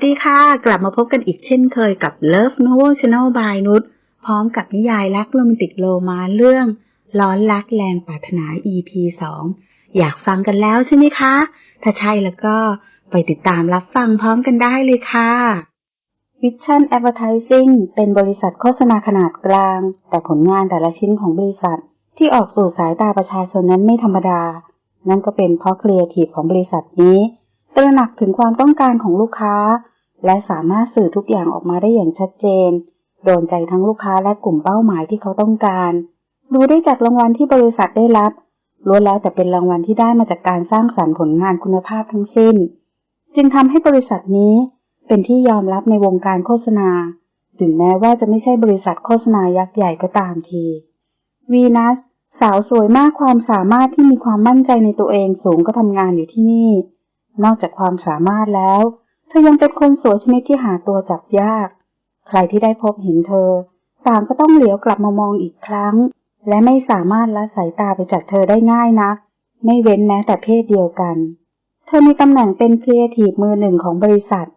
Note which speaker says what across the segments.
Speaker 1: วัสดีค่ะ กลับมาพบกันอีกเช่นเคยกับ Love Novel Channel by นุชพร้อมกับนิยายรักโรแมนติกโรมาเรื่อง ร้อนรักแรงปรารถนา EP 2 อยากฟังกันแล้วใช่ไหมคะ ถ้าใช่แล้วก็ไปติดตามรับฟังพร้อมกันได้เลยค่ะ Vision Advertising เป็นบริษัทโฆษณาขนาดกลาง แต่ผลงานแต่ละชิ้นของบริษัท ที่ออกสู่สายตาประชาชนนั้นไม่ธรรมดา นั่นก็เป็นเพราะครีเอทีฟของบริษัทนี้ตระหนักถึงความต้องการของลูกค้า และสามารถสื่อทุกอย่างออกมาได้อย่างชัดเจน โดนใจทั้งลูกค้าและกลุ่มเป้าหมายที่เขาต้องการ ดูได้จากรางวัลที่บริษัทได้รับล้วนแล้วแต่เป็นรางวัลที่ได้มาจากการสร้างสรรค์ผลงานคุณภาพทั้งสิ้น จึงทำให้บริษัทนี้เป็นที่ยอมรับในวงการโฆษณา ถึงแม้ว่าจะไม่ใช่บริษัทโฆษณายักษ์ใหญ่ก็ตามทีวีนัสสาวสวยมากความสามารถที่มีความมั่นใจในตัวเองสูงก็ทำงานอยู่ที่นี่ นอกจากความสามารถแล้ว เธอยังเป็นคนสวยชนิดที่หาตัวจับยาก ใครที่ได้พบเห็นเธอ ต่างก็ต้องเหลียวกลับมามองอีกครั้ง และไม่สามารถละสายตาไปจากเธอได้ง่ายนัก ไม่เว้นแม้แต่เพศเดียวกัน เธอมีตำแหน่งเป็นครีเอทีฟมือหนึ่งของบริษัท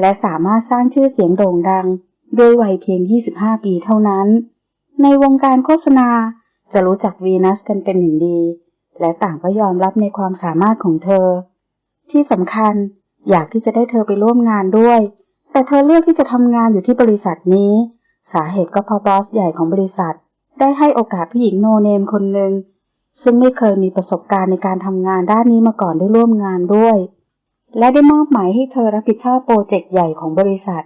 Speaker 1: และสามารถสร้างชื่อเสียงโด่งดัง ด้วยวัยเพียง 25 ปีเท่านั้น ในวงการโฆษณาจะรู้จักวีนัสกันเป็นอย่างดี และต่างก็ยอมรับในความสามารถของเธอ ที่สำคัญ อยากที่จะได้เธอไปร่วมงานด้วย แต่เธอเลือกที่จะทำงานอยู่ที่บริษัทนี้ สาเหตุก็เพราะบอสใหญ่ของบริษัท ได้ให้โอกาสผู้หญิงโนเนมคนหนึ่งซึ่งไม่เคยมีประสบการณ์ในการทำงานด้านนี้มาก่อนได้ร่วมงานด้วย และได้มอบหมายให้เธอรับผิดชอบโปรเจกต์ใหญ่ของบริษัท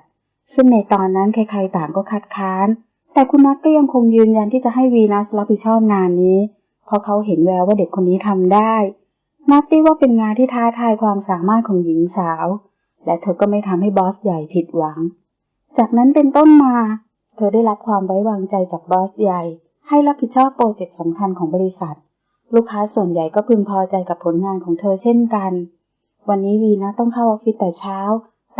Speaker 1: ซึ่งในตอนนั้นใครๆต่างก็คัดค้าน แต่คุณนัทก็ยังคงยืนยันที่จะให้วีนัสรับผิดชอบงานนี้ เพราะเขาเห็นแววว่าเด็กคนนี้ทำได้ นับได้ว่าเป็นงานที่ท้าทายความสามารถของหญิงสาว และเธอก็ไม่ทำให้บอสใหญ่ผิดหวัง จากนั้นเป็นต้นมา เธอได้รับความไว้วางใจจากบอสใหญ่ ให้รับผิดชอบโปรเจกต์สำคัญของบริษัท ลูกค้าส่วนใหญ่ก็พึงพอใจกับผลงานของเธอเช่นกัน วันนี้วีนะต้องเข้าออฟฟิศแต่เช้า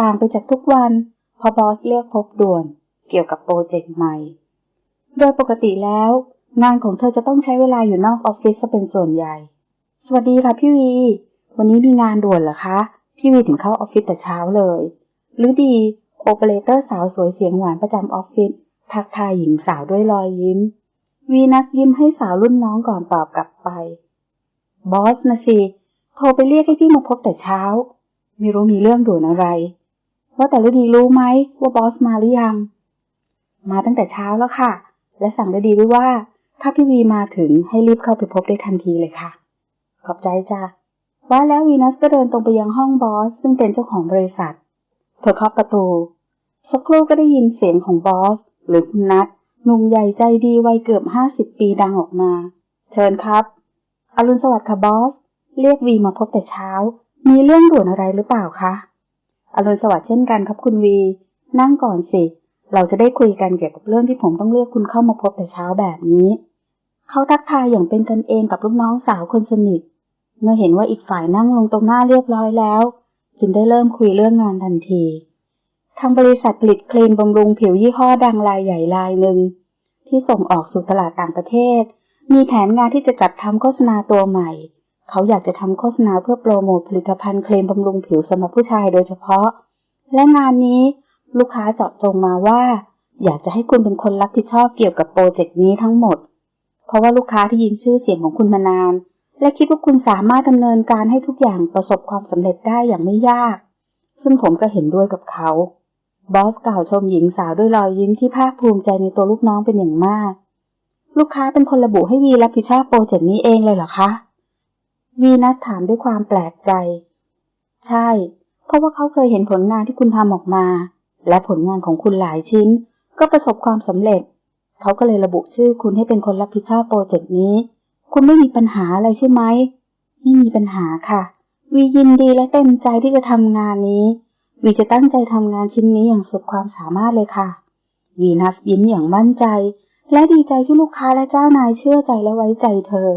Speaker 1: ต่างไปจากทุกวันพราะบอสเรียกพบด่วน เกี่ยวกับโปรเจกต์ใหม่ โดยปกติแล้ว งานของเธอจะต้องใช้เวลาอยู่นอกออฟฟิศซะเป็นส่วนใหญ่ สวัสดีค่ะพี่วี วันนี้มีงานด่วนเหรอคะ พี่วีถึงเข้าออฟฟิศแต่เช้าเลย หรือดีโอเปอเรเตอร์สาวสวยเสียงหวานประจำออฟฟิศทักทายหญิงสาวด้วยรอยยิ้ม วีนัสยิ้มให้สาวรุ่นน้องก่อนตอบกลับไป บอสนะสิ โทรไปเรียกให้พี่มาพบแต่เช้า ไม่รู้มีเรื่องด่วนอะไร ว่าแต่ฤดีรู้ไหมว่าบอสมาหรือยัง มาตั้งแต่เช้าแล้วค่ะ และสั่งฤดีด้วยว่า ถ้าพี่วีมาถึงให้รีบเข้าไปพบได้ทันทีเลยค่ะ ขอบใจจ้ะว่าแล้ววีนัสก็เดินตรงไปยังห้องบอส ซึ่งเป็นเจ้าของบริษัท เธอเคาะประตูสักครู่ก็ได้ยินเสียงของบอส หรือคุณนัทหนุ่มใหญ่ใจดีวัยเกือบห้าสิบปีดังออกมา เชิญครับ อรุณสวัสดิ์ค่ะบอส เรียกวีมาพบแต่เช้า มีเรื่องด่วนอะไรหรือเปล่าคะอรุณสวัสดิ์เช่นกันครับคุณวี นั่งก่อนสิ เราจะได้คุยกันเกี่ยวกับเรื่องที่ผมต้องเรียกคุณเข้ามาพบแต่เช้าแบบนี้ เขาทักทายอย่างเป็นกันเองกับลูกน้องสาวคนสนิท เมื่อเห็นว่าอีกฝ่ายนั่งลงตรงหน้าเรียบร้อยแล้ว จึงได้เริ่มคุยเรื่องงานทันที ทางบริษัทผลิตครีมบำรุงผิวยี่ห้อดังรายใหญ่รายหนึ่ง ที่ส่งออกสู่ตลาดต่างประเทศ มีแผนงานที่จะจัดทำโฆษณาตัวใหม่ เขาอยากจะทำโฆษณาเพื่อโปรโมทผลิตภัณฑ์ครีมบำรุงผิวสำหรับผู้ชายโดยเฉพาะ และงานนี้ลูกค้าเจาะจงมาว่า อยากจะให้คุณเป็นคนรับผิดชอบเกี่ยวกับโปรเจกต์นี้ทั้งหมด เพราะว่าลูกค้าที่ยินชื่อเสียงของคุณมานาน และคิดว่าคุณสามารถดำเนินการให้ทุกอย่างประสบความสำเร็จได้อย่างไม่ยาก ซึ่งผมก็เห็นด้วยกับเขา บอสกล่าวชมหญิงสาวด้วยรอยยิ้มที่ภาคภูมิใจในตัวลูกน้องเป็นอย่างมาก ลูกค้าเป็นคนระบุให้วีรับผิดชอบโปรเจกต์นี้เองเลยเหรอคะ วีนัทถามด้วยความแปลกใจ ใช่ เพราะว่าเขาเคยเห็นผลงานที่คุณทำออกมา และผลงานของคุณหลายชิ้น ก็ประสบความสำเร็จ เขาก็เลยระบุชื่อคุณให้เป็นคนรับผิดชอบโปรเจกต์นี้ คุณไม่มีปัญหาอะไรใช่ไหม ไม่มีปัญหาค่ะ วียินดีและเต็มใจที่จะทำงานนี้ วีจะตั้งใจทำงานชิ้นนี้อย่างสุดความสามารถเลยค่ะ วีนัสยิ้มอย่างมั่นใจ และดีใจที่ลูกค้าและเจ้านายเชื่อใจและไว้ใจเธอ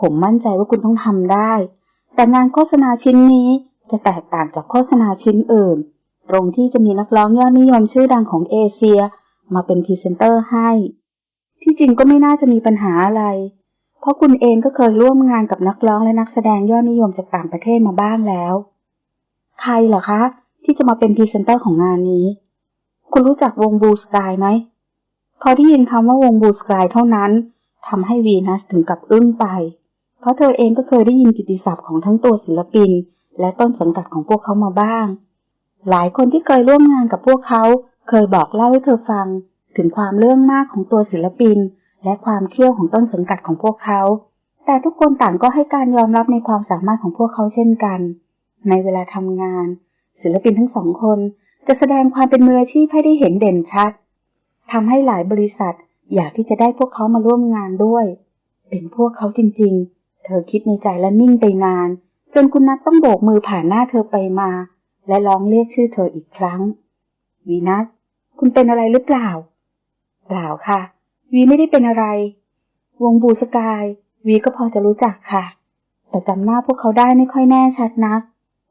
Speaker 1: ผมมั่นใจว่าคุณต้องทำได้ แต่งานโฆษณาชิ้นนี้จะแตกต่างจากโฆษณาชิ้นอื่น ตรงที่จะมีนักร้องยอดนิยมชื่อดังของเอเชีย มาเป็นพรีเซนเตอร์ให้ ที่จริงก็ไม่น่าจะมีปัญหาอะไร เพราะคุณเองก็เคยร่วมงานกับนักร้องและนักแสดงยอดนิยมจากต่างประเทศมาบ้างแล้ว ใครเหรอคะ ที่จะมาเป็นพรีเซนเตอร์ของงานนี้ คุณรู้จักวงบูสกายไหม พอได้ยินคำว่าวงบูสกายเท่านั้นทำให้วีนัสถึงกับอึ้งไป เพราะเธอเองก็เคยได้ยินกิติศัพท์ของทั้งตัวศิลปิน และต้นสังกัดของพวกเขามาบ้าง หลายคนที่เคยร่วมงานกับพวกเขา เคยบอกเล่าให้เธอฟัง ถึงความเรื่องมากของตัวศิลปิน และความเขี้ยวของต้นสังกัดของพวกเขา แต่ทุกคนต่างก็ให้การยอมรับในความสามารถของพวกเขาเช่นกัน ในเวลาทำงาน ศิลปินทั้งสองคนจะแสดงความเป็นมืออาชีพให้ได้เห็นเด่นชัดทำให้หลายบริษัทอยากที่จะได้พวกเขามาร่วมงานด้วย เป็นพวกเขาจริงๆ เธอคิดในใจและนิ่งไปนาน จนคุณนัทต้องโบกมือผ่านหน้าเธอไปมา และร้องเรียกชื่อเธออีกครั้งวีนัสคุณเป็นอะไรหรือเปล่า เปล่าค่ะ วีไม่ได้เป็นอะไร วงบูสกาย วีก็พอจะรู้จักค่ะ แต่จำหน้าพวกเขาได้ไม่ค่อยแน่ชัดนัก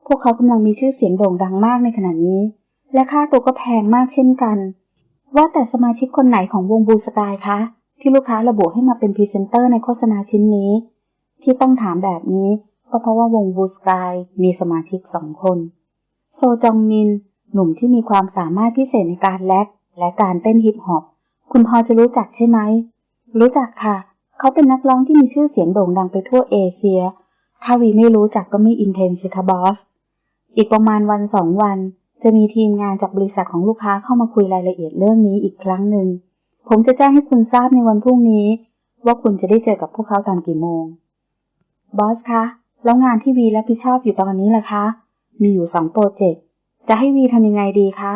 Speaker 1: พวกเขากำลังมีชื่อเสียงโด่งดังมากในขณะนี้ และค่าตัวก็แพงมากเช่นกัน ว่าแต่สมาชิกคนไหนของวงบูสกายคะ ที่ลูกค้าระบุให้มาเป็นพรีเซนเตอร์ในโฆษณาชิ้นนี้ ที่ต้องถามแบบนี้ก็เพราะว่าวงบูสกายมีสมาชิกสองคน โซจองมิน หนุ่มที่มีความสามารถพิเศษในการแรปและการเต้นฮิปฮอป คุณพอจะรู้จักใช่ไหม รู้จักค่ะ เขาเป็นนักร้องที่มีชื่อเสียงโด่งดังไปทั่วเอเชีย ถ้าวีไม่รู้จักก็ไม่อินเทนสิคะบอส อีกประมาณวันสองวัน จะมีทีมงานจากบริษัทของลูกค้าเข้ามาคุยรายละเอียดเรื่องนี้อีกครั้งหนึ่ง ผมจะแจ้งให้คุณทราบในวันพรุ่งนี้ ว่าคุณจะได้เจอกับพวกเขาตอนกี่โมง บอสคะ แล้วงานที่วีรับผิดชอบอยู่ตอนนี้ล่ะคะ มีอยู่สองโปรเจกต์ จะให้วีทำยังไงดีคะ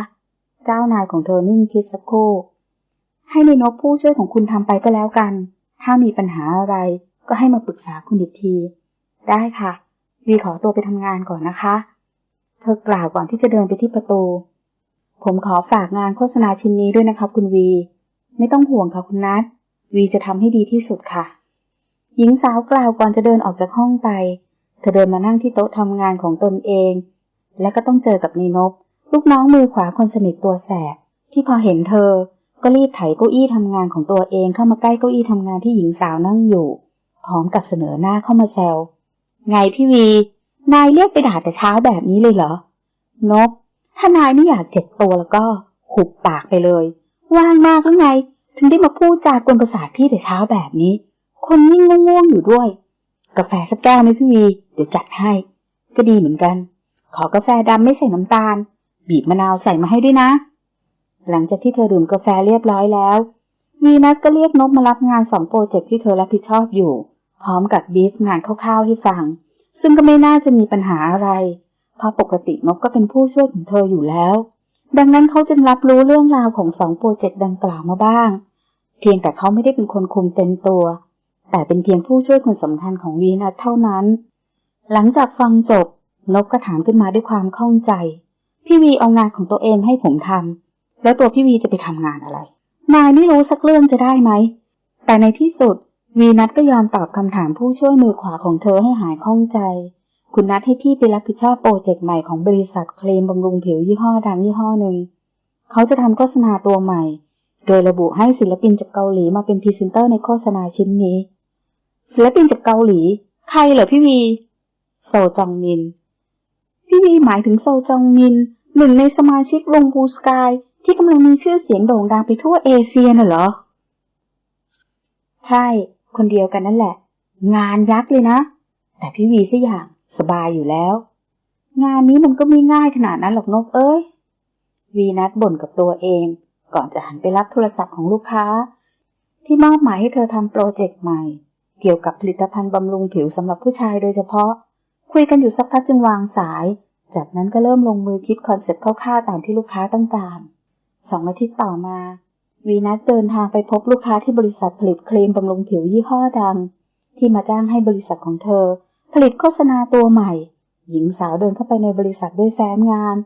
Speaker 1: เจ้านายของเธอนิ่งคิดสักครู่ ให้ในนบผู้ช่วยของคุณทำไปก็แล้วกัน ถ้ามีปัญหาอะไรก็ให้มาปรึกษาคุณอีกที ได้ค่ะวีขอตัวไปทำงานก่อนนะคะ เธอกล่าวก่อนที่จะเดินไปที่ประตู ผมขอฝากงานโฆษณาชิ้นนี้ด้วยนะครับคุณวี ไม่ต้องห่วงค่ะคุณนัทวีจะทำให้ดีที่สุดค่ะ หญิงสาวกล่าวก่อนจะเดินออกจากห้องไป เธอเดินมานั่งที่โต๊ะทำงานของตนเอง และก็ต้องเจอกับนีนบลูกน้องมือขวาคนสนิทตัวแสบที่พอเห็นเธอ ก็รีบไถเก้าอี้ทำงานของตัวเองเข้ามาใกล้เก้าอี้ทำงานที่หญิงสาวนั่งอยู่ พร้อมกับเสนอหน้าเข้ามาแซว ไงพี่วี นายเรียกไปด่าแต่เช้าแบบนี้เลยเหรอ นบ ถ้านายไม่อยากเจ็บตัวแล้วก็หุบปากไปเลย ว่างมากแล้วไง ถึงได้มาพูดจากวนประสาทพี่แต่เช้าแบบนี้ คนยิ่งง่วงๆอยู่ด้วย กาแฟสักแก้วไหมพี่วี เดี๋ยวจัดให้ ก็ดีเหมือนกัน ขอกาแฟดำไม่ใส่น้ำตาล บีบมะนาวใส่มาให้ด้วยนะ หลังจากที่เธอดื่มกาแฟเรียบร้อยแล้ว วีนัสก็เรียกนบมารับงานสองโปรเจกต์ที่เธอรับผิดชอบอยู่ พร้อมกับบีฟงานคร่าวๆให้ฟัง ซึ่งก็ไม่น่าจะมีปัญหาอะไร เพราะปกตินบก็เป็นผู้ช่วยของเธออยู่แล้ว ดังนั้นเขาจึงรับรู้เรื่องราวของสองโปรเจกต์ดังกล่าวมาบ้าง เพียงแต่เขาไม่ได้เป็นคนคุมเต็มตัว แต่เป็นเพียงผู้ช่วยคนสำคัญของวีนัสเท่านั้น หลังจากฟังจบนบก็ถามขึ้นมาด้วยความข้องใจ พี่วีเอางานของตัวเองให้ผมทำ แล้วตัวพี่วีจะไปทำงานอะไร นายไม่รู้สักเรื่องจะได้ไหม แต่ในที่สุด วีนัทก็ยอมตอบคำถามผู้ช่วยมือขวาของเธอให้หายข้องใจ คุณนัทให้พี่ไปรับผิดชอบโปรเจกต์ใหม่ของบริษัทเคลมบำรุงผิวยี่ห้อดังยี่ห้อหนึ่ง เขาจะทำโฆษณาตัวใหม่ โดยระบุให้ศิลปินจากเกาหลีมาเป็นพรีเซนเตอร์ในโฆษณาชิ้นนี้ ศิลปินจากเกาหลี ใครเหรอพี่วี โซจองมิน พี่วีหมายถึงโซจองมินหนึ่งในสมาชิกวงบูสกาย ที่กำลังมีชื่อเสียงโด่งดังไปทั่วเอเชียน่ะเหรอ ใช่ คนเดียวกันนั่นแหละ งานยักษ์เลยนะ แต่พี่วีสัอย่างสบายอยู่แล้ว งานนี้มันก็ไม่ง่ายขนาดนั้นหรอกนกเอ้ย วีนัทบ่นกับตัวเอง ก่อนจะหันไปรับโทรศัพท์ของลูกค้า ที่มอบหมายให้เธอทำโปรเจกต์ใหม่ เกี่ยวกับผลิตภัณฑ์บำรุงผิวสำหรับผู้ชายโดยเฉพาะ คุยกันอยู่สักพักจึงวางสาย จากนั้นก็เริ่มลงมือคิดคอนเซ็ปต์คร่าวๆตามที่ลูกค้าต้องการ สองอาทิตย์ต่อมา วีนัสเดินทางไปพบลูกค้าที่บริษัทผลิตครีมบำรุงผิวยี่ห้อดัง ที่มาจ้างให้บริษัทของเธอ ผลิตโฆษณาตัวใหม่ หญิงสาวเดินเข้าไปในบริษัทด้วยแฟ้มงาน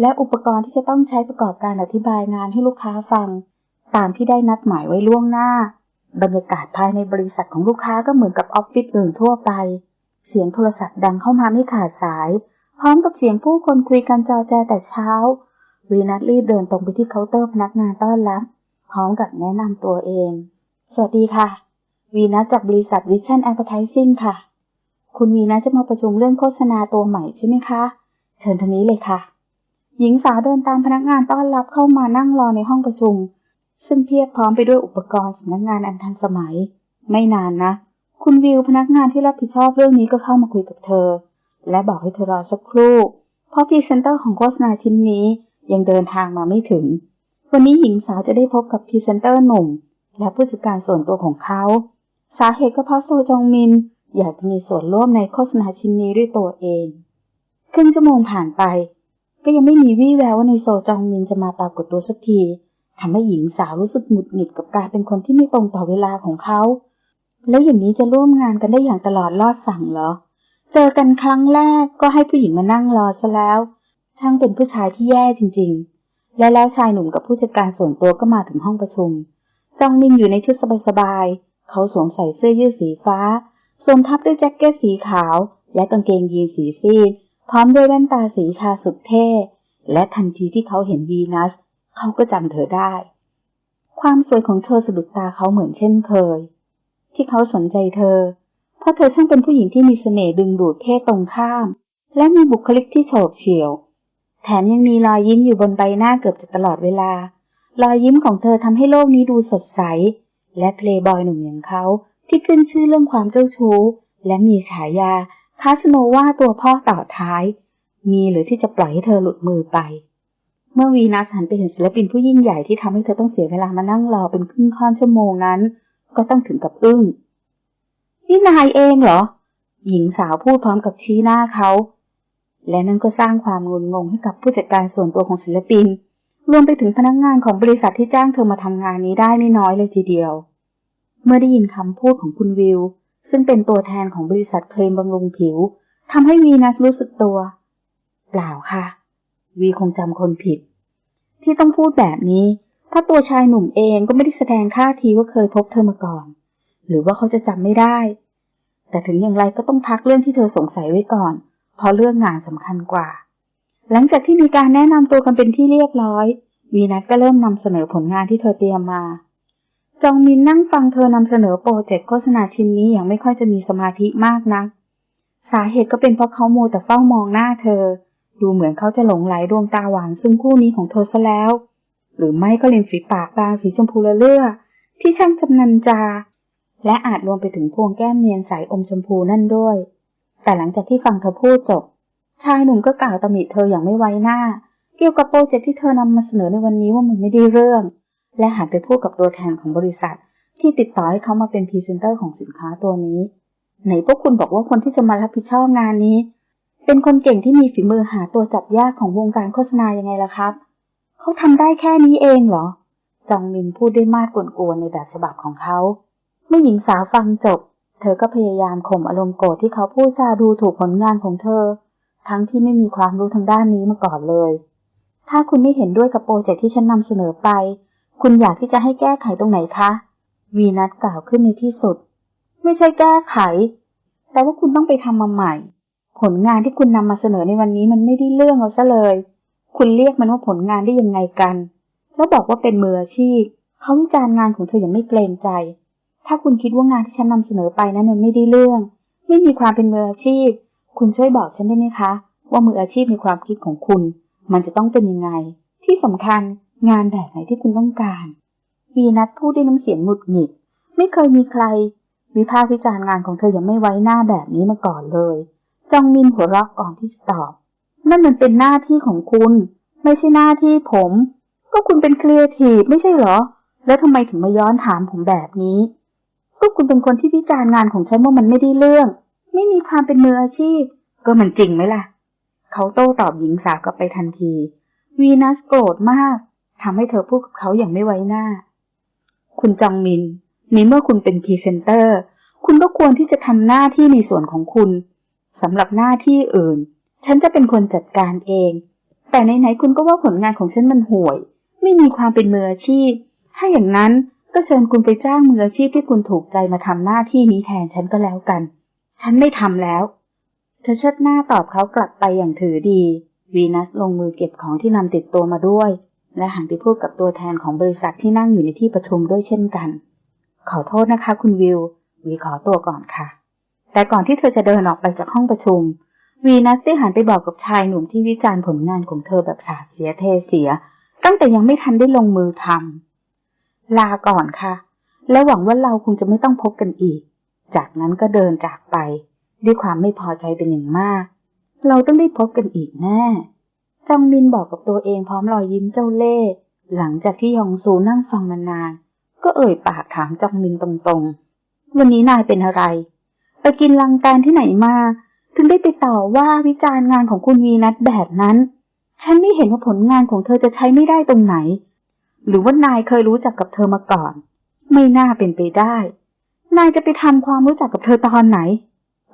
Speaker 1: และอุปกรณ์ที่จะต้องใช้ประกอบการอธิบายงานให้ลูกค้าฟัง ตามที่ได้นัดหมายไว้ล่วงหน้า บรรยากาศภายในบริษัทของลูกค้าก็เหมือนกับออฟฟิศอื่นทั่วไป เสียงโทรศัพท์ดังเข้ามาไม่ขาดสาย พร้อมกับเสียงผู้คนคุยกันจอแจแต่เช้า วีนัทรีบเดินตรงไปที่เคาน์เตอร์พนักงานต้อนรับ พร้อมกับแนะนำตัวเอง สวัสดีค่ะ วีนัทจากบริษัท Vision Advertising ค่ะ คุณวีนัทจะมาประชุมเรื่องโฆษณาตัวใหม่ใช่ไหมคะ เชิญทางนี้เลยค่ะ หญิงสาวเดินตามพนักงานต้อนรับเข้ามานั่งรอในห้องประชุม ซึ่งเพียบพร้อมไปด้วยอุปกรณ์สำนักงานอันทันสมัย ไม่นานนะคุณวิวพนักงานที่รับผิดชอบเรื่องนี้ก็เข้ามาคุยกับเธอ และบอกให้เธอรอสักครู่ เพราะพรีเซนเตอร์ของโฆษณาชิ้นนี้ ยังเดินทางมาไม่ถึง วันนี้หญิงสาวจะได้พบกับพรีเซนเตอร์หนุ่ม และผู้จัดการส่วนตัวของเขา สาเหตุก็เพราะโซจองมิน อยากจะมีส่วนร่วมในโฆษณาชิ้นนี้ด้วยตัวเอง ครึ่งชั่วโมงผ่านไป ก็ยังไม่มีวี่แววว่าในโซจองมินจะมาปรากฏตัวสักทีทำให้หญิงสาวรู้สึกหงุดหงิดกับการเป็นคนที่ไม่ตรงต่อเวลาของเขา แล้วอย่างนี้จะร่วมงานกันได้อย่างตลอดรอดฝั่งเหรอ เจอกันครั้งแรกก็ให้ผู้หญิงมานั่งรอซะแล้ว ช่างเป็นผู้ชายที่แย่จริง ๆ และแล้วชายหนุ่มกับผู้จัดการส่วนตัวก็มาถึงห้องประชุมจองมินอยู่ในชุดสบายๆ เขาสวมใส่เสื้อยืดสีฟ้า สวมทับด้วยแจ็คเก็ตสีขาว และกางเกงยีนสีซีด พร้อมด้วยแว่นตาสีชาสุดเท่ และทันทีที่เขาเห็นวีนัส เขาก็จำเธอได้ ความสวยของเธอสะดุดตาเขาเหมือนเช่นเคย ที่เขาสนใจเธอ เพราะเธอช่างเป็นผู้หญิงที่มีเสน่ห์ดึงดูดเพศตรงข้าม และมีบุคลิกที่โฉบเฉี่ยว แถมยังมีรอยยิ้มอยู่บนใบหน้าเกือบจะตลอดเวลา รอยยิ้มของเธอทำให้โลกนี้ดูสดใส และเพลย์บอยหนุ่มอย่างเขาที่ขึ้นชื่อเรื่องความเจ้าชู้ และมีฉายาคาสโนว่าตัวพ่อต่อท้าย มีหรือที่จะปล่อยให้เธอหลุดมือไป เมื่อวีนัสหันไปเห็นศิลปินผู้ยิ่งใหญ่ที่ทำให้เธอต้องเสียเวลามานั่งรอเป็นครึ่งค่อนชั่วโมงนั้น ก็ต้องถึงกับอึ้งนี่นายเองเหรอ หญิงสาวพูดพร้อมกับชี้หน้าเขา และนั่นก็สร้างความงุนงงให้กับผู้จัดการส่วนตัวของศิลปิน รวมไปถึงพนักงงานของบริษัทที่จ้างเธอมาทำงานนี้ได้ไม่น้อยเลยทีเดียว เมื่อได้ยินคำพูดของคุณวิว ซึ่งเป็นตัวแทนของบริษัทเคลมบำรุงผิวทำให้วีนัสรู้สึกตัว เปล่าค่ะ วีคงจำคนผิด ที่ต้องพูดแบบนี้ เพราะตัวชายหนุ่มเองก็ไม่ได้แสดงท่าทีว่าเคยพบเธอมาก่อน หรือว่าเขาจะจำไม่ได้ แต่ถึงอย่างไรก็ต้องพักเรื่องที่เธอสงสัยไว้ก่อน เพราะเรื่องงานสำคัญกว่า หลังจากที่มีการแนะนำตัวกันเป็นที่เรียบร้อย วีนัทก็เริ่มนำเสนอผลงานที่เธอเตรียมมา จองมินนั่งฟังเธอนำเสนอโปรเจกต์โฆษณาชิ้นนี้อย่างไม่ค่อยจะมีสมาธิมากนัก สาเหตุก็เป็นเพราะเขาโมแต่เฝ้ามองหน้าเธอ ดูเหมือนเขาจะหลงไหลดวงตาหวานซึ่งคู่นี้ของเธอซะแล้ว หรือไม่ก็ริมฝีปากบางสีชมพูละเลือที่ช่างจำนันจา และอาจรวมไปถึงพวงแก้มเนียนใสอมชมพูนั่นด้วย แต่หลังจากที่ฟังเธอพูดจบ ชายหนุ่มก็กล่าวตำหนิเธออย่างไม่ไว้หน้า เกี่ยวกับโปรเจกต์ที่เธอนำมาเสนอในวันนี้ว่ามันไม่ได้เรื่อง และหันไปพูดกับตัวแทนของบริษัท ที่ติดต่อให้เขามาเป็นพรีเซนเตอร์ของสินค้าตัวนี้ ไหนพวกคุณบอกว่าคนที่จะมารับผิดชอบงานนี้ เป็นคนเก่งที่มีฝีมือหาตัวจับยากของวงการโฆษณายังไงล่ะครับ เขาทำได้แค่นี้เองเหรอ จองมินพูดด้วยมาดกวนๆในแบบฉบับของเขาเมื่อหญิงสาวฟังจบ เธอก็พยายามข่มอารมณ์โกรธที่เขาพูดจาดูถูกผลงานของเธอ ทั้งที่ไม่มีความรู้ทางด้านนี้มาก่อนเลย ถ้าคุณไม่เห็นด้วยกับโปรเจกต์ที่ฉันนำเสนอไป คุณอยากที่จะให้แก้ไขตรงไหนคะ วีนัทกล่าวขึ้นในที่สุด ไม่ใช่แก้ไข แต่ว่าคุณต้องไปทำมาใหม่ ผลงานที่คุณนำมาเสนอในวันนี้มันไม่ได้เรื่องเอาซะเลย คุณเรียกมันว่าผลงานได้ยังไงกัน แล้วบอกว่าเป็นมืออาชีพ เขาวิจารณ์งานของเธออย่างไม่เกรงใจ ถ้าคุณคิดว่างานที่ฉันนำเสนอไปนั้นมันไม่ได้เรื่อง ไม่มีความเป็นมืออาชีพ คุณช่วยบอกฉันได้ไหมคะ ว่ามืออาชีพในความคิดของคุณ มันจะต้องเป็นยังไง ที่สำคัญงานแบบไหนที่คุณต้องการวีนัทพูดด้วยน้ำเสียงหงุดหงิด ไม่เคยมีใคร วิพากษ์วิจารณ์งานของเธออย่างไม่ไว้หน้าแบบนี้มาก่อนเลย จองมินหัวเราะก่อนที่จะตอบนั่นมันเป็นหน้าที่ของคุณ ไม่ใช่หน้าที่ผม ก็คุณเป็นครีเอทีฟไม่ใช่เหรอ แล้วทำไมถึงมาย้อนถามผมแบบนี้ ก็คุณเป็นคนที่วิจารณ์งานของฉันว่ามันไม่ได้เรื่อง ไม่มีความเป็นมืออาชีพ ก็มันจริงไหมล่ะ เขาโต้ตอบหญิงสาวกลับไปทันที วีนัสโกรธมากทำให้เธอพูดกับเขาอย่างไม่ไว้หน้า คุณจองมินในเมื่อคุณเป็นพรีเซนเตอร์ คุณก็ควรที่จะทำหน้าที่ในส่วนของคุณสำหรับหน้าที่อื่น ฉันจะเป็นคนจัดการเอง แต่ไหนๆคุณก็ว่าผลงานของฉันมันห่วย ไม่มีความเป็นมืออาชีพ ถ้าอย่างนั้น ก็เชิญคุณไปจ้างมืออาชีพที่คุณถูกใจมาทำหน้าที่นี้แทนฉันก็แล้วกัน ฉันไม่ทำแล้ว เธอเชิดหน้าตอบเขากลับไปอย่างถือดี วีนัสลงมือเก็บของที่นำติดตัวมาด้วย และหันไปพูดกับตัวแทนของบริษัทที่นั่งอยู่ในที่ประชุมด้วยเช่นกัน ขอโทษนะคะ คุณวิว วีขอตัวก่อนค่ะ แต่ก่อนที่เธอจะเดินออกไปจากห้องประชุม วีนัสได้หันไปบอกกับชายหนุ่มที่วิจารณ์ผลงานของเธอแบบสาเสียเทเสีย ตั้งแต่ยังไม่ทันได้ลงมือทำ ลาก่อนค่ะ และหวังว่าเราคงจะไม่ต้องพบกันอีก จากนั้นก็เดินจากไป ด้วยความไม่พอใจเป็นอย่างมาก เราต้องได้พบกันอีกแน่จองมินบอกกับตัวเองพร้อมรอยยิ้มเจ้าเล่ห์หลังจากที่ยองซูนั่งฟังมานาน ก็เอ่ยปากถามจองมินตรงๆ วันนี้นายเป็นอะไร ไปกินลังแตนที่ไหนมา ถึงได้ไปต่อว่าวิจารณ์งานของคุณวีนัทแบบนั้น ฉันไม่เห็นว่าผลงานของเธอจะใช้ไม่ได้ตรงไหน หรือว่านายเคยรู้จักกับเธอมาก่อน ไม่น่าเป็นไปได้ นายจะไปทำความรู้จักกับเธอตอนไหน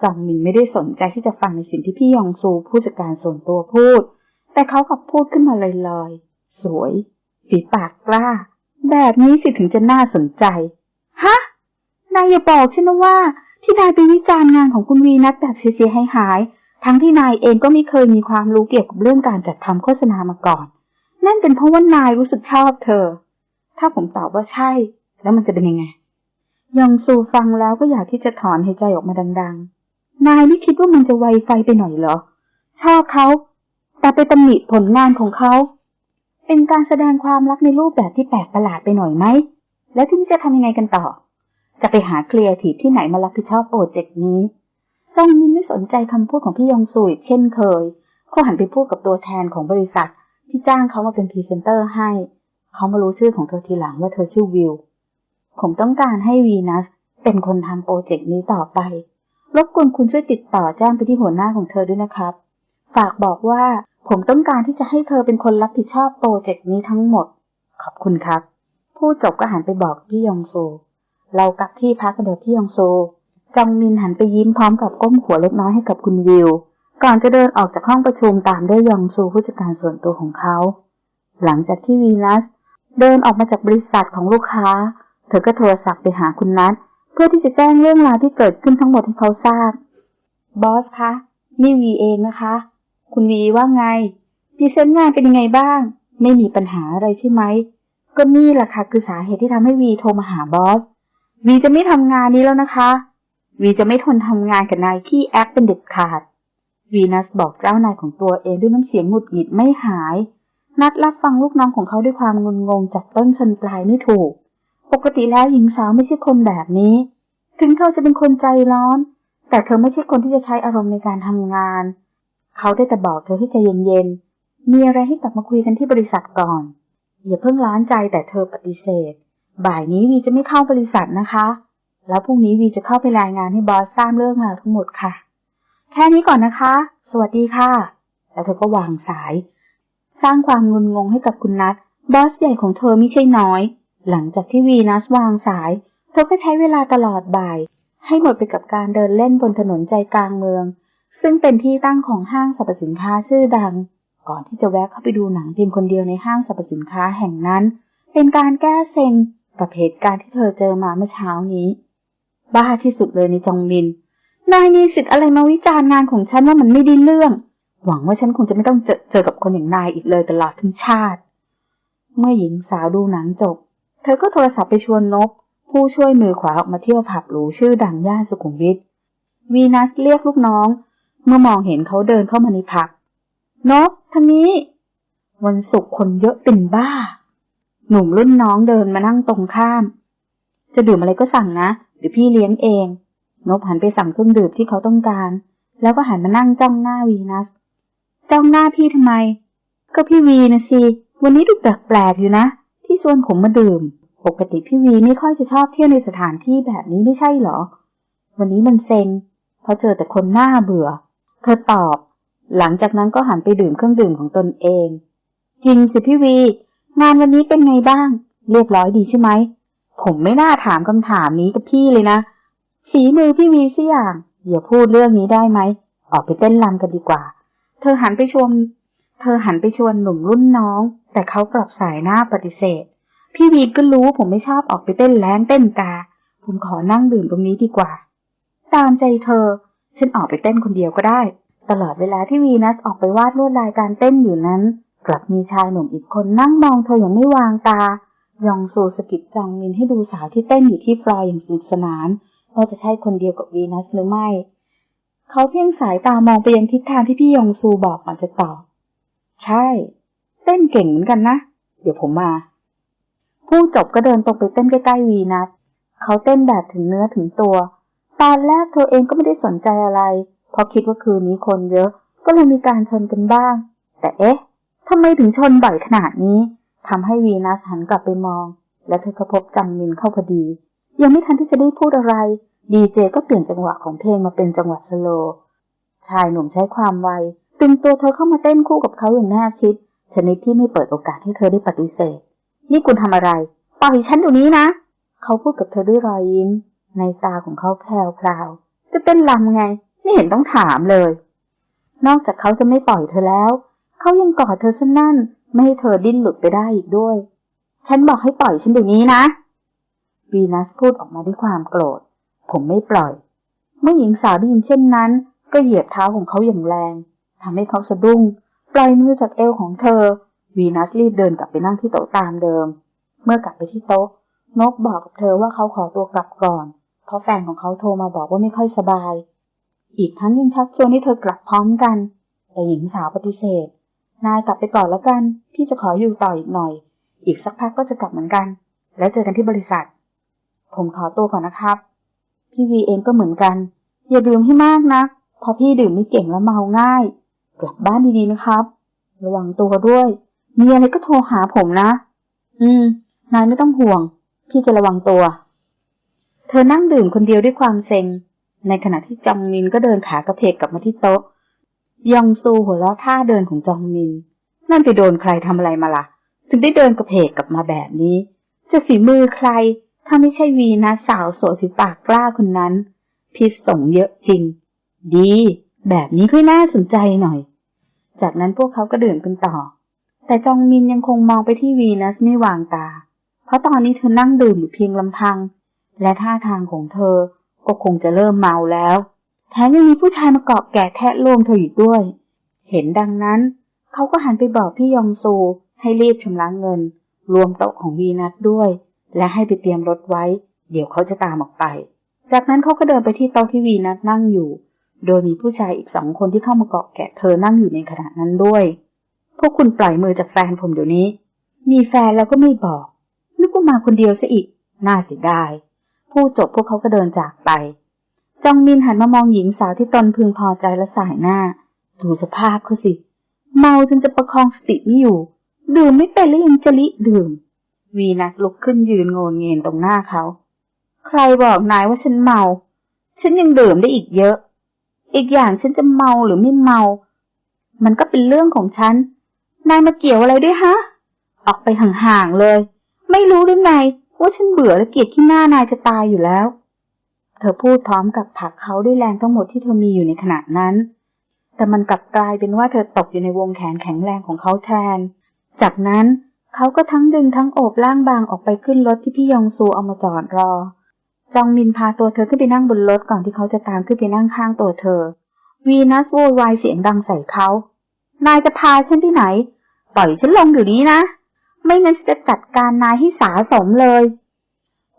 Speaker 1: จองมินไม่ได้สนใจที่จะฟังในสิ่งที่พี่ยองซูผู้จัดการส่วนตัวพูด แต่เขากลับพูดขึ้นมาลอยๆ สวยฝีปากกล้า แบบนี้สิถึงจะน่าสนใจ ฮะ นายอย่าบอกฉันนะว่า ที่นายไปวิจารณ์งานของคุณวีนัทแบบเสียหายหาย ทั้งที่นายเองก็ไม่เคยมีความรู้เกี่ยวกับเรื่องการจัดทำโฆษณามาก่อน นั่นเป็นเพราะว่านายรู้สึกชอบเธอ ถ้าผมตอบว่าใช่ แล้วมันจะเป็นยังไง ยองซูฟังแล้วก็อยากที่จะถอนหายใจออกมาดัง ๆ นายไม่คิดว่ามันจะไวไฟไปหน่อยเหรอ ชอบเขาแต่ไปตำหนิผลงานของเขา เป็นการแสดงความรักในรูปแบบที่แปลกประหลาดไปหน่อยไหม แล้วที่นี่จะทำยังไงกันต่อ จะไปหาเคลียร์ทีที่ไหนมารับผิดชอบโปรเจกต์นี้จองมินไม่สนใจคำพูดของพี่ยองซูอีกเช่นเคย เขาหันไปพูดกับตัวแทนของบริษัท ที่จ้างเขามาเป็นพรีเซนเตอร์ให้ เขามารู้ชื่อของเธอทีหลังว่าเธอชื่อวิว ผมต้องการให้วีนัสเป็นคนทำโปรเจกต์นี้ต่อไป รบกวนคุณช่วยติดต่อแจ้งไปที่หัวหน้าของเธอด้วยนะครับ ฝากบอกว่าผมต้องการที่จะให้เธอเป็นคนรับผิดชอบโปรเจกต์นี้ทั้งหมด ขอบคุณครับ ผู้จบก็หันไปบอกพี่ยองโซ เรากลับที่พักกันเถอะพี่ยองโซ จองมินหันไปยิ้มพร้อมกับก้มหัวเล็กน้อยให้กับคุณวิว ก่อนจะเดินออกจากห้องประชุมตามด้วยยองซูผู้จัดการส่วนตัวของเขา หลังจากที่วีนัสเดินออกมาจากบริษัทของลูกค้า เธอก็โทรศัพท์ไปหาคุณนัทเพื่อที่จะแจ้งเรื่องราวที่เกิดขึ้นทั้งหมดให้เขาทราบ บอสคะ นี่วีเองนะคะ คุณวีว่าไงพีเซนงานเป็นยังไงบ้าง ไม่มีปัญหาอะไรใช่ไหม ก็นี่แหละค่ะคือสาเหตุที่ทำให้วีโทรมาหาบอส วีจะไม่ทำงานนี้แล้วนะคะ วีจะไม่ทนทำงานกับนายขี้แอคเป็นเด็ดขาด วีนัสบอกเจ้านายของตัวเองด้วยน้ำเสียงหงุดหงิดไม่หาย นัดรับฟังลูกน้องของเขาด้วยความงุนงงจากต้นชนปลายไม่ถูก ปกติแล้วหญิงสาวไม่ใช่คนแบบนี้ ถึงเธอจะเป็นคนใจร้อน แต่เธอไม่ใช่คนที่จะใช้อารมณ์ในการทำงาน เขาได้แต่บอกเธอให้ใจเย็นๆ มีอะไรให้กลับมาคุยกันที่บริษัทก่อน อย่าเพิ่งร้อนใจแต่เธอปฏิเสธ บ่ายนี้วีจะไม่เข้าบริษัทนะคะ แล้วพรุ่งนี้วีจะเข้าไปรายงานให้บอสทราบเรื่องราวทั้งหมดค่ะ แค่นี้ก่อนนะคะ สวัสดีค่ะ แล้วเธอก็วางสาย สร้างความงุนงงให้กับคุณนัทบอสใหญ่ของเธอไม่ใช่น้อย หลังจากที่วีนัสวางสาย เธอก็ใช้เวลาตลอดบ่าย ให้หมดไปกับการเดินเล่นบนถนนใจกลางเมือง ซึ่งเป็นที่ตั้งของห้างสรรพสินค้าชื่อดัง ก่อนที่จะแวะเข้าไปดูหนังเพียงคนเดียวในห้างสรรพสินค้าแห่งนั้น เป็นการแก้เซ็งกับเหตุการณ์ที่เธอเจอมาเมื่อเช้านี้ บ้าที่สุดเลยในจองมิน นายมีสิทธิ์อะไรมาวิจารณ์งานของฉันว่ามันไม่ได้เรื่อง หวังว่าฉันคงจะไม่ต้องเจอเจอกับคนอย่างนายอีกเลยตลอดทั้งชาติ เมื่อหญิงสาวดูหนังจบ เธอก็โทรศัพท์ไปชวนนก ผู้ช่วยมือขวาออกมาเที่ยวผับหรูชื่อดังย่านสุขุมวิทวีนัสเรียกลูกน้อง เมื่อมองเห็นเขาเดินเข้ามาในผับนกทางนี้ วันศุกร์คนเยอะเป็นบ้า หนุ่มรุ่นน้องเดินมานั่งตรงข้าม จะดื่มอะไรก็สั่งนะเดี๋ยวพี่เลี้ยงเอง นบหันไปสั่งเครื่องดื่มที่เขาต้องการ แล้วก็หันมานั่งจ้องหน้าวีนัส จ้องหน้าพี่ทำไม ก็พี่วีนะสิ วันนี้ดูแปลกๆอยู่นะ ที่ชวนผมมาดื่ม ปกติพี่วีไม่ค่อยจะชอบเที่ยวในสถานที่แบบนี้ไม่ใช่หรอ วันนี้มันเซ็ง เพราะเจอแต่คนหน้าเบื่อ เธอตอบ หลังจากนั้นก็หันไปดื่มเครื่องดื่มของตนเอง จริงสิพี่วี งานวันนี้เป็นไงบ้าง เรียบร้อยดีใช่ไหม ผมไม่น่าถามคำถามนี้กับพี่เลยนะ ฝีมือพี่วีสิอย่างอย่าพูดเรื่องนี้ได้ไหม ออกไปเต้นรำกันดีกว่า เธอหันไปชวนเธอหันไปชวนหนุ่มรุ่นน้อง แต่เขากลับสายหน้าปฏิเสธ พี่วีก็รู้ผมไม่ชอบออกไปเต้นแรงเต้นกา ผมขอนั่งดื่มตรงนี้ดีกว่า ตามใจเธอ ฉันออกไปเต้นคนเดียวก็ได้ ตลอดเวลาที่วีนัสออกไปวาดลวดลายการเต้นอยู่นั้น กลับมีชายหนุ่มอีกคนนั่งมองเธออย่างไม่วางตายองซูสกิดจองมินให้ดูสาวที่เต้นอยู่ที่ฟลอร์อย่างสนุกสนาน ว่าจะใช่คนเดียวกับวีนัสหรือไม่ เขาเพียงสายตามองไปยังทิศทางที่พี่ยองซูบอกก่อนจะตอบ ใช่ เต้นเก่งเหมือนกันนะ เดี๋ยวผมมา ผู้จบก็เดินตรงไปเต้นใกล้ๆวีนัส เขาเต้นแบบถึงเนื้อถึงตัว ตอนแรกเธอเองก็ไม่ได้สนใจอะไร เพราะคิดว่าคืนนี้คนเยอะ ก็เลยมีการชนกันบ้าง แต่เอ๊ะทำไมถึงชนบ่อยขนาดนี้ทำให้วีนัสหันกลับไปมอง และเธอก็พบจังมินเข้าพอดี ยังไม่ทันที่จะได้พูดอะไร ดีเจก็เปลี่ยนจังหวะของเพลงมาเป็นจังหวะสโลว์ชายหนุ่มใช้ความไวตึงตัวเธอเข้ามาเต้นคู่กับเขาอย่างน่าชิด ชนิดที่ไม่เปิดโอกาสให้เธอได้ปฏิเสธ นี่คุณทำอะไร ปล่อยฉันเดี๋ยวนี้นะ เขาพูดกับเธอด้วยรอยยิ้ม ในตาของเขาแพรวพราวจะเต้นลำไง ไม่เห็นต้องถามเลย นอกจากเขาจะไม่ปล่อยเธอแล้ว เขายังกอดเธอซะแน่น ไม่ให้เธอดิ้นหลุดไปได้อีกด้วย ฉันบอกให้ปล่อยฉันเดี๋ยวนี้นะ วีนัสพูดออกมาด้วยความโกรธ ผมไม่ปล่อย เมื่อหญิงสาวได้ยินเช่นนั้น ก็เหยียบเท้าของเขาอย่างแรงทำให้เขาสะดุ้ง ปล่อยมือจากเอวของเธอ วีนัสรีบเดินกลับไปนั่งที่โต๊ะตามเดิม เมื่อกลับไปที่โต๊ะ นกบอกกับเธอว่าเขาขอตัวกลับก่อน เพราะแฟนของเขาโทรมาบอกว่าไม่ค่อยสบาย อีกทั้งยังชักชวนให้เธอกลับพร้อมกัน แต่หญิงสาวปฏิเสธ นายกลับไปก่อนแล้วกัน พี่จะขออยู่ต่ออีกหน่อย อีกสักพักก็จะกลับเหมือนกัน แล้วเจอกันที่บริษัท ผมขอตัวก่อนนะครับ พี่วีเองก็เหมือนกัน อย่าดื่มให้มากนะเพราะพี่ดื่มไม่เก่งและเมาง่าย กลับบ้านดีๆนะครับ ระวังตัวด้วย มีอะไรก็โทรหาผมนะ อืม นายไม่ต้องห่วง พี่จะระวังตัว เธอนั่งดื่มคนเดียวด้วยความเซ็ง ในขณะที่จองมินก็เดินขากระเพกกลับมาที่โต๊ะ ยองซูหัวเราะท่าเดินของจองมิน นั่นไปโดนใครทำอะไรมาละ่ะ ถึงได้เดินกระเพกกลับมาแบบนี้ จะฝีมือใคร ถ้าไม่ใช่วีนะสาวสวยฝีปากกล้าคนนั้น พิษสงเยอะจริง ดี แบบนี้ค่อยน่าสนใจหน่อย จากนั้นพวกเขาก็ดื่มกันต่อ แต่จองมินยังคงมองไปที่วีนัสไม่วางตา เพราะตอนนี้เธอนั่งดื่มอยู่เพียงลำพัง และท่าทางของเธอก็คงจะเริ่มเมาแล้ว แถมยังมีผู้ชายมาเกาะแกะแทะโลมเธออยู่ด้วย เห็นดังนั้น เขาก็หันไปบอกพี่ยองซูให้รีบชำระเงิน รวมโต๊ะของวีนัสด้วย และให้ไปเตรียมรถไว้ เดี๋ยวเขาจะตามออกไป จากนั้นเขาก็เดินไปที่โต๊ะที่วีนัสนั่งอยู่ โดยมีผู้ชายอีกสองคนที่เข้ามาเกาะแกะเธอนั่งอยู่ในขณะนั้นด้วย พวกคุณปล่อยมือจากแฟนผมเดี๋ยวนี้ มีแฟนแล้วก็ไม่บอกนึกว่ามาคนเดียวซะอีก น่าเสียดาย ผู้จบพวกเขาก็เดินจากไป จองมินหันมามองหญิงสาวที่ตนพึงพอใจและสายหน้า ดูสภาพเขาสิ เมาจนจะประคองสติไม่อยู่ ดื่มไม่เป็นแล้วยังจะลิดื่ม วีนัสลุกขึ้นยืนโงนเงียนตรงหน้าเขา ใครบอกนายว่าฉันเมา ฉันยังดื่มได้อีกเยอะ อีกอย่างฉันจะเมาหรือไม่เมา มันก็เป็นเรื่องของฉัน นายมาเกี่ยวอะไรด้วยฮะ ออกไปห่างๆเลย ไม่รู้หรือไงว่าฉันเบื่อและเกลียดที่หน้านายจะตายอยู่แล้ว เธอพูดพร้อมกับผลักเขาด้วยแรงทั้งหมดที่เธอมีอยู่ในขณะนั้น แต่มันกลับกลายเป็นว่าเธอตกอยู่ในวงแขนแข็งแรงของเขาแทน จากนั้น เขาก็ทั้งดึงทั้งโอบร่างบางออกไปขึ้นรถที่พี่ยองซูเอามาจอดรอ จองมินพาตัวเธอขึ้นไปนั่งบนรถก่อนที่เขาจะตามขึ้นไปนั่งข้างตัวเธอ วีนัสโวยวายเสียงดังใส่เขา นายจะพาฉันที่ไหน ปล่อยฉันลงเดี๋ยวนี้นะ ไม่งั้นฉันจะจัดการนายให้สาสมเลย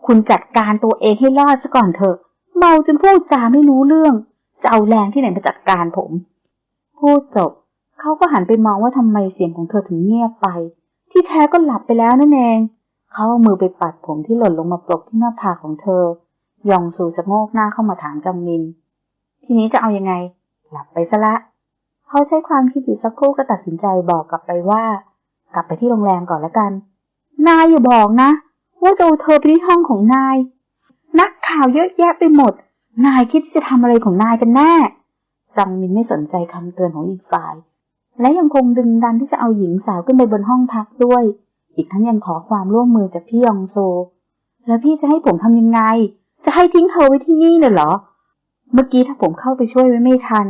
Speaker 1: คุณจัดการตัวเองให้รอดซะก่อนเถอะ เมาจนพูดจาไม่รู้เรื่อง จะเอาแรงที่ไหนมาจัดการผม พูดจบ เขาก็หันไปมองว่าทำไมเสียงของเธอถึงเงียบไป ที่แท้ก็หลับไปแล้วนั่นเอง เขาเอามือไปปัดผมที่หล่นลงมาปลกที่หน้าผากของเธอยองซูจะโงกหน้าเข้ามาถามจองมิน ทีนี้จะเอายังไง หลับไปซะละ เขาใช้ความคิดอยู่สักครู่ก็ตัดสินใจบอกกลับไปว่า กลับไปที่โรงแรมก่อนแล้วกัน นายอย่าบอกนะ ว่าจะเอาเธอไปที่ห้องของนาย นักข่าวเยอะแยะไปหมด นายคิดจะทำอะไรของนายกันแน่ จังมินไม่สนใจคำเตือนของอีกฝ่าย และยังคงดึงดันที่จะเอาหญิงสาวขึ้นไปบนห้องพักด้วย อีกทั้งยังขอความร่วมมือจากพี่ยองโซ แล้วพี่จะให้ผมทำยังไง จะให้ทิ้งเธอไว้ที่นี่เลยเหรอ เมื่อกี้ถ้าผมเข้าไปช่วยไว้ไม่ทัน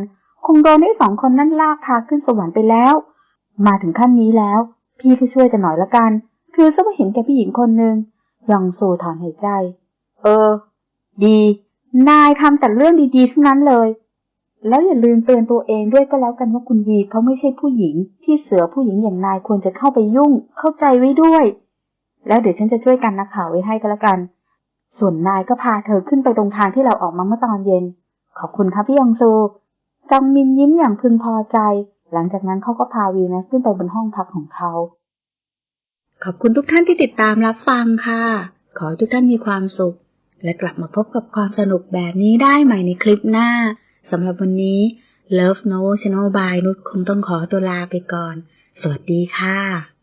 Speaker 1: คงโดนได้สองคนนั่นลากพาขึ้นสวรรค์ไปแล้ว มาถึงขั้นนี้แล้ว พี่ก็ช่วยจะหน่อยละกัน คือซะว่าเห็นแก่ผู้หญิงคนหนึ่งยองโซถอนหายใจ เออ ดี นายทำแต่เรื่องดีๆทั้งนั้นเลย แล้วอย่าลืมเตือนตัวเองด้วยก็แล้วกันว่าคุณวีเขาไม่ใช่ผู้หญิง ที่เสือผู้หญิงอย่างนายควรจะเข้าไปยุ่ง เข้าใจไว้ด้วย แล้วเดี๋ยวฉันจะช่วยกันนักข่าวไว้ให้ก็แล้วกัน ส่วนนายก็พาเธอขึ้นไปตรงทางที่เราออกมาเมื่อตอนเย็น ขอบคุณครับพี่ยองซูจังมินยิ้มอย่างพึงพอใจ หลังจากนั้นเขาก็พาวีนะขึ้นไปบนห้องพักของเขา ขอบคุณทุกท่านที่ติดตามรับฟังค่ะ ขอทุกท่านมีความสุข และกลับมาพบกับความสนุกแบบนี้ได้ใหม่ในคลิปหน้า สำหรับวันนี้ Love No Channel by นุชคงต้องขอตัวลาไปก่อน สวัสดีค่ะ